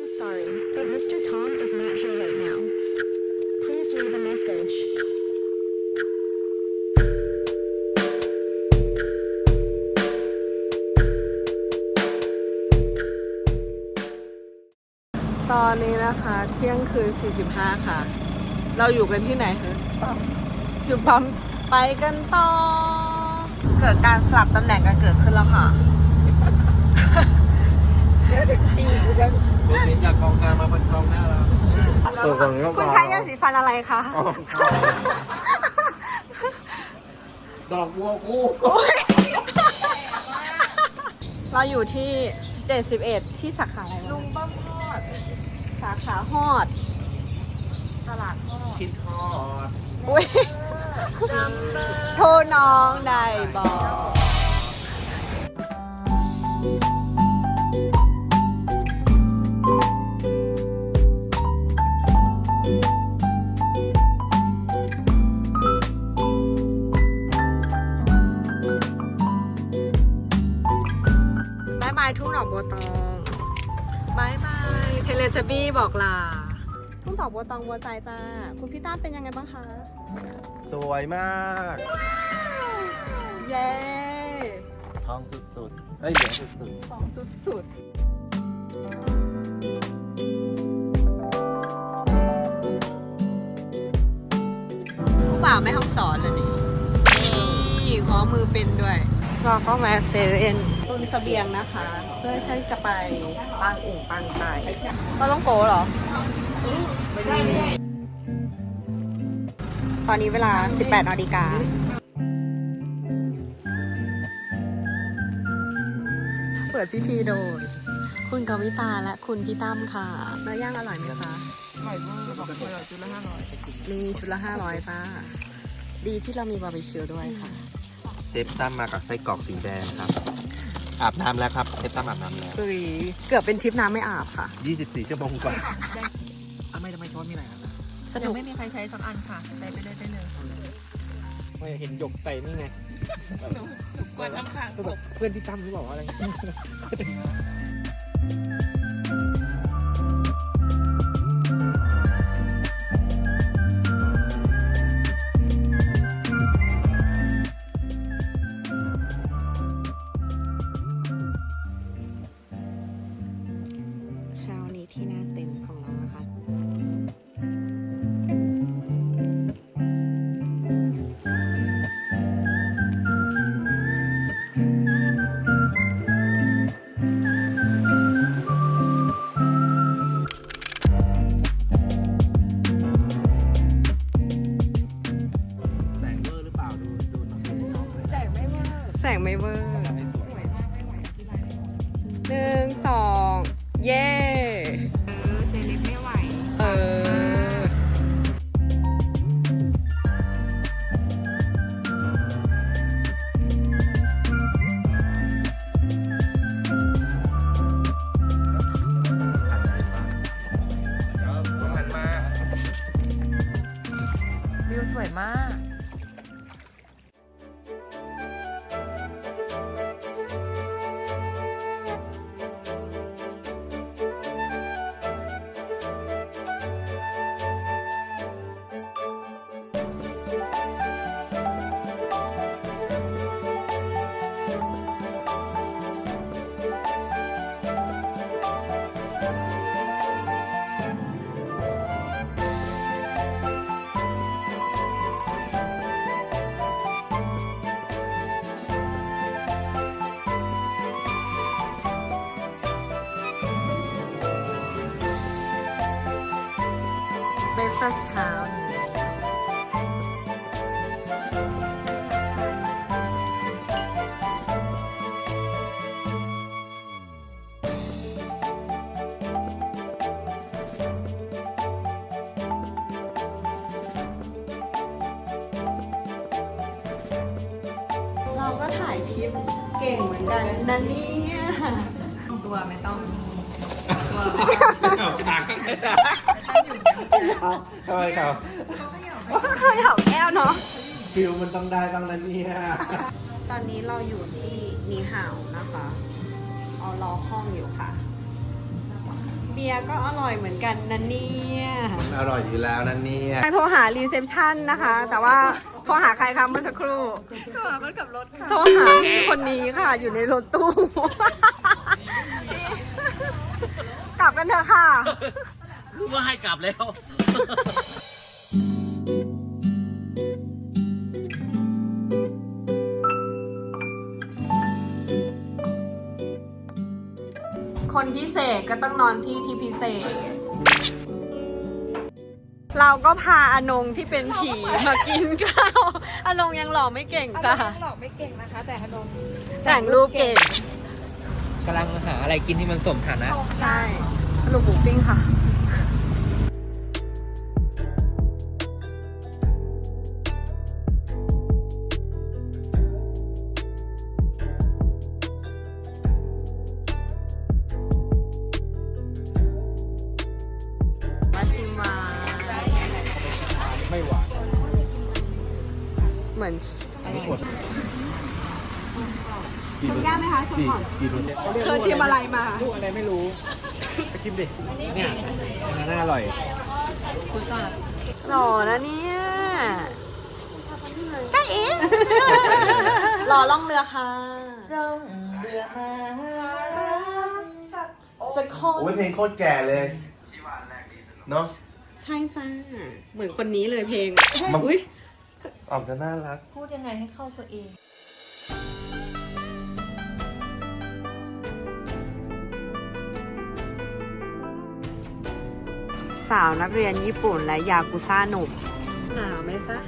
I'm sorry, but Mr. Tom is not here right now. Please leave a message. ตอนนี้นะคะ เที่ยงคืน 45 ค่ะ เราอยู่กันที่ไหนคะจุดปั๊มไปกันต่อ เกิดการสลับตำแหน่งกันเกิดขึ้นแล้วค่ะ คุณสินจากกองกลางมาเป็นกองหน้าแล้ว คุณใช้ยาสีฟันอะไรคะ ดอกบัวคู่เราอยู่ที่ 71 ที่สาขาอะไรลุงป้อมฮอด สาขาฮอด ตลาดฮอดคิดทอด อุ้ย โทรน้องได้บอก บี้บอกลาทุ่งดอกบัวตองบัวใจจ้า คุณพี่ต้าเป็นยังไงบ้างคะ สวยมาก เย้ทองสุดๆเอ้ยเหลืองสุดของสุดๆผู้บ่าวไม่ห้องสอนเลยนี่นี่ขอมือเป็นด้วย เราก็มาเซเว่น ตุนเสบียงนะคะ เพื่อที่จะไปปางอุ่งปางใจก็ต้องโกเหรอ ตอนนี้เวลา 18นาฬิกาเปิดพิธีโดยคุณกวิตาและคุณพี่ตั้มค่ะเนื้อย่างอร่อยไหมคะอร่อยมากบอกเลยชุดละห้าร้อยมีชุดละห้าร้อยป้าดีที่เรามีบาร์บีคิวด้วยค่ะๆเซฟตั้มมากับไส้กรอกสีแดงครับ อาบน้ำแล้วครับเซฟตั้มอาบน้ำแล้วคุยเกือบเป็นทริปน้ำไม่อาบค่ะ 24 ชั่วโมงก่อนทำไมทำไมช้อนมีหลายอันอะสยันุงกไม่มีใครใช้สักอันค่ะใช้ไปเลยได้เลยไม่เห็นหยกใส่นี่ไงกวนน้ำขังก็แบบเพื่อนพี่ตั้มหรือเปล่าอะไร เช้านี้ที่หน้าเต็นท์ของเรานะคะ เบรคฟาสต์เช้าอย่างนี้เราก็ถ่ายคลิปเก่งเหมือนกันนะเนี่ยตัวไม่ต้องตัว เอาตัง ค์ทำไมเขาก็เคยเหาแก้วเนาะ ฟิลมันต้องได้ต้องนั้นเนี่ย ตอนนี้เราอยู่ที่นีห่าวนะคะ เอารอห้องอยู่ค่ะ B บียร์ก็อร่อยเหมือนกันนะเนี่ยอร่อยอยู่แล้วนั่นเนี่ยโทรหารีเซพชันนะคะ แต่ว่าโทรหาใครคะเมื่อสักครู่ โทรหาคนขับรถค่ะ โทรหาพี่คนนี้ค่ะ อยู่ในรถตู้ กลับกันเถอะค่ะ ว่าให้กลับแล้ว คนพิเศษก็ต้องนอนที่ที่พิเศษ เราก็พาอนงที่เป็นผีมากินข้าวอนงยังหล่อไม่เก่งจ้ะหลอกไม่เก่งนะคะ แต่ขนมแต่งรูปเก่งกำลังหาอะไรกินที่มันสมฐานะ ใช่ลูกหมูปิ้งค่ะ เหมือนหมดชมแก้วไหมคะชมก่อนกี่ดูเธอชิมอะไรมา ลูกอะไรไม่รู้ไปชิมดิ เนี่ยอันน่าอร่อยหล่อนะเนี่ยใช่เองรอล่องเรือค่ะล่องเรือมาสักคนโอ้ยเพลงโคตรแก่เลยเนาะใช่จ้า เหมือนคนนี้เลยเพลงมันอุ้ย ออกจะน่ารัก พูดยังไงให้เข้าตัวเอง สาวนักเรียนญี่ปุ่นและยากุซ่าหนุ่มหนาวไหมจ๊ะ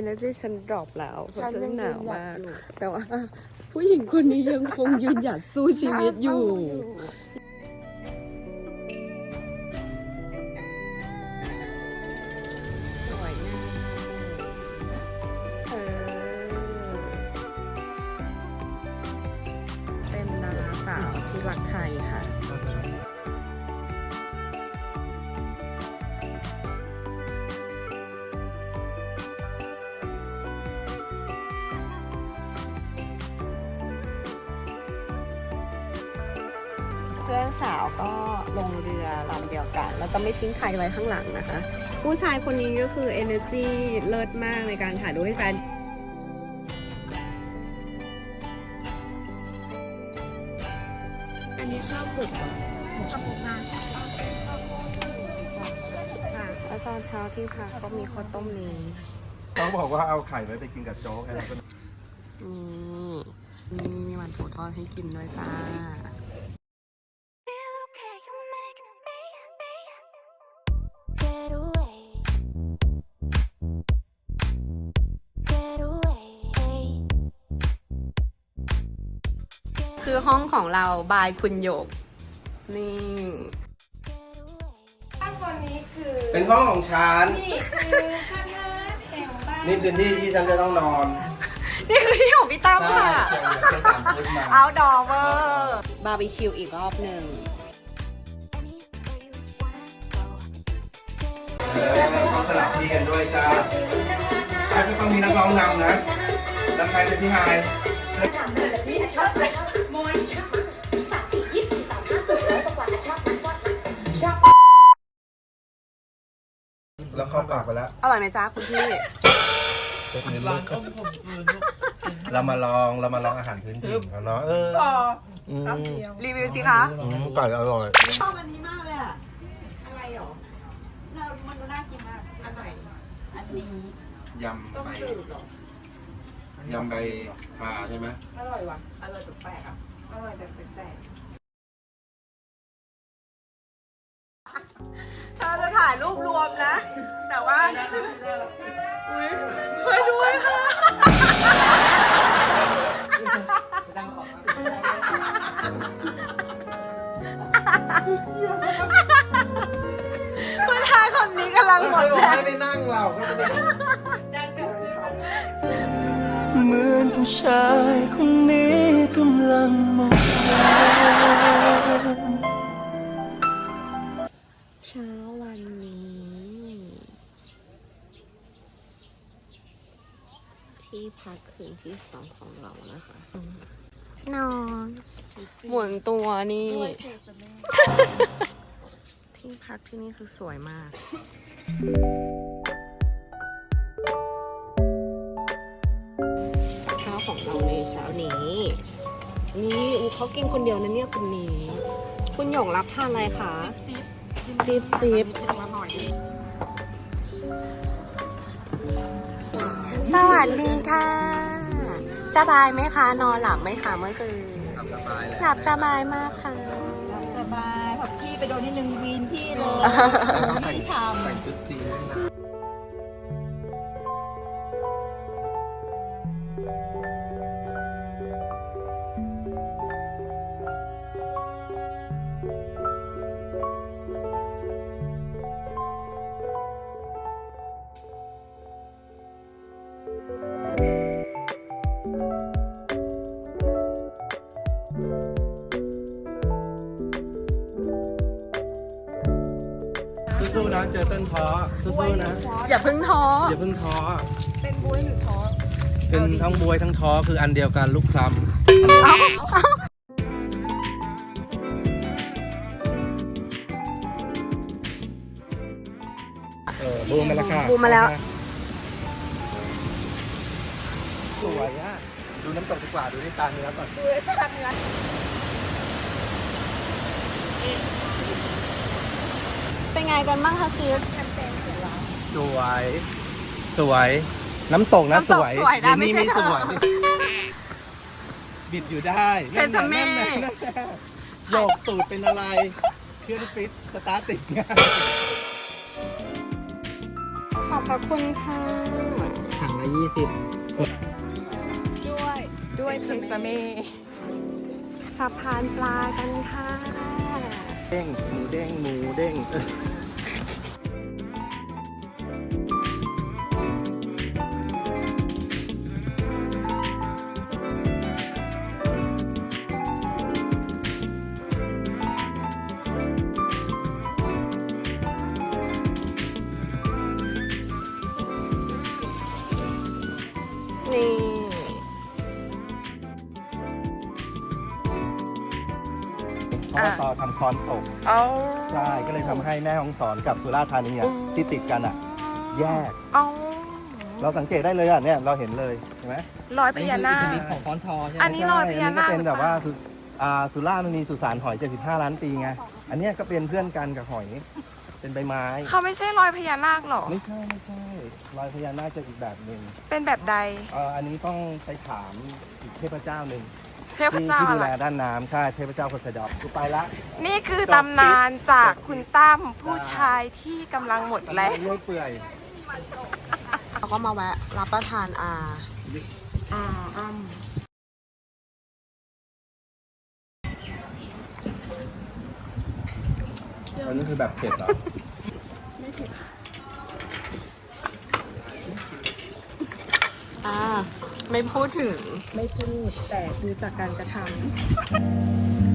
Energy ฉันดรอปแล้วเพราะฉันหนาวมากแต่ว่าผู้หญิงคนนี้ยังคงยืนหยัดสู้ชีวิตอยู่ พื่อนสาวก็ลงเรือลำเดียวกัน เราจะไม่ทิ้งใครไว้ข้างหลังนะคะ ผู้ชายคนนี้ก็คือ energy เลิศมากในการถ่ายรูปให้แฟนอันนี้ข้าวบุกข้าวบุกมาค่ะแล้วตอนเช้าที่พักก็มีข้าวต้มนี้ต้องบอกว่าเอาไข่ไว้ไปกินกับโจ๊กให้เราเป็นนี่นี่มีมันถั่วทอดให้กินด้วยจ้า ห้องของเราบายคุณหยก นี่ข้างบนนี้คือเป็นห้องของฉัน นี่คือคณะแห่งบ้านนี่คือที่ที่ฉันจะต้องนอนนี่คือที่ของพี่ตั้มค่ะ ใช่ใช่สามพื้นมา เอาดอเวอร์บาร์บีคิวอีกรอบหนึ่ง เออเขาสลับที่กันด้วยจ้าใครก็ต้องมีนักร้องนำนะ แล้วใครเป็นพี่ฮายแล้ว เข้าปากไปแล้วอร่อยไหมจ้าคุณพี่เรามาลองเรามาลองอาหารพื้นถิ่นกันเนาะเอออืมรีวิวสิคะ อืมไก่อร่อย ชอบอันนี้มากเลยอะอะไรหรอน่ามันดูน่ากินมากอันไหนอันนี้ยำต้มใบจืดเหรอยำใบชาใช่ไหมอร่อยว่ะอร่อยแปลกๆอะอร่อยแบบแปลกเธอจะถ่ายรูปรวมนะ แต่ว่าอุ๊ยช่วยด้วยค่ะผู้ชายคนนี้กำลังหมดใครบอกแรงให้ไปนั่งเราก็จะได้ดันกลับคืนเหมือนผู้ชายคนนี้กำลังมอง พักคืนที่สองของเรานะคะ นอนหมุนตัวนี่ ที่พักที่นี่คือสวยมาก ข้าวของเราในเช้านี้ นี่อูเขากินคนเดียวนะเนี่ยคนนี้ คุณหยงรับทานอะไรคะ จิ๊บจิ๊บ สวัสดีค่ะ สบายไหมคะ นอนหลับไหมคะเมื่อคืนหลับสบายมากค่ะ สบายพอพี่ไปโดนนิดนึงวีนพี่เลยพี่ชามแต่งชุดจีน นะสู้ๆนะเจอเต้นท้อสู้ๆนะ อย่าเพิ่งท้ออย่าเพิ่งท้อ เป็นบุ้ยหรือท้อเป็นทั้งบวยทั้งท้อคืออันเดียวกันลูกคลำเออบูมมาแล้วค่ะบูมมาแล้ว สวยอะ ดูน้ำตกดีกว่า ดูที่ตาเนื้อก่อนเป็นไงกันบ้างคะซิส สวย สวย น้ำตกนะน้ำตกสวยนะเดี๋ไม่นี่ใช่ไม่สเธอวยบิดอยู่ได้เทสเม่ นั่นน่ะนั่นน่ะโยกตูดเป็นอะไร เครื่องฟิต สตาร์ทติดง่ายขอบพระคุณค่ะ ถังละยี่สิบด้วยด้วยเทสเม่สะพานปลากันค่ะ เด้งหมูเด้งหมูเด้งเออนี่ ราะว่าต่อทำคอนตกเอา ใช่ก็เลยทำให้แม่ฮ่องสอนกับสุราษฎร์ธานีอะที่ติดกันอะ แยกเอาเราสังเกตได้เลยอะเนี่ยเราเห็นเลยเห็นไหมรอยพญานาค อันนี้ของค้อนทอใช่ไหมอันนี้รอยพญานาค ใช่อันนี้ก็เป็นแบบว่าสุอ่าสุราษฎร์มันมีสุสานหอย 75 ล้านปีไงอันเนี้ยก็เป็นเพื่อนกันกับหอย เป็นใบไม้ เขาไม่ใช่รอยพญานาคหรอ ไม่ใช่ไม่ใช่รอยพญานาคจะอีกแบบหนึ่งเป็นแบบใด เอ่ออันนี้ต้องไปถามอีกเทพเจ้าหนึ่ง เทพที่เจ้าที่ดูอะไร แลด้านน้ำใช่เทพเจ้าโคสดอกกูไปละ นี่คือตำนานจากคุณตั้มผู้ชายที่กำลังหมดแรงเลื่อยเปื่อยเราก็มาแวะรับประทานอาอาอ้ำอันนี้คือแบบเผ็ดเหรออ่า ไม่พูดถึง ไม่พูดแต่ดูจากการกระทำ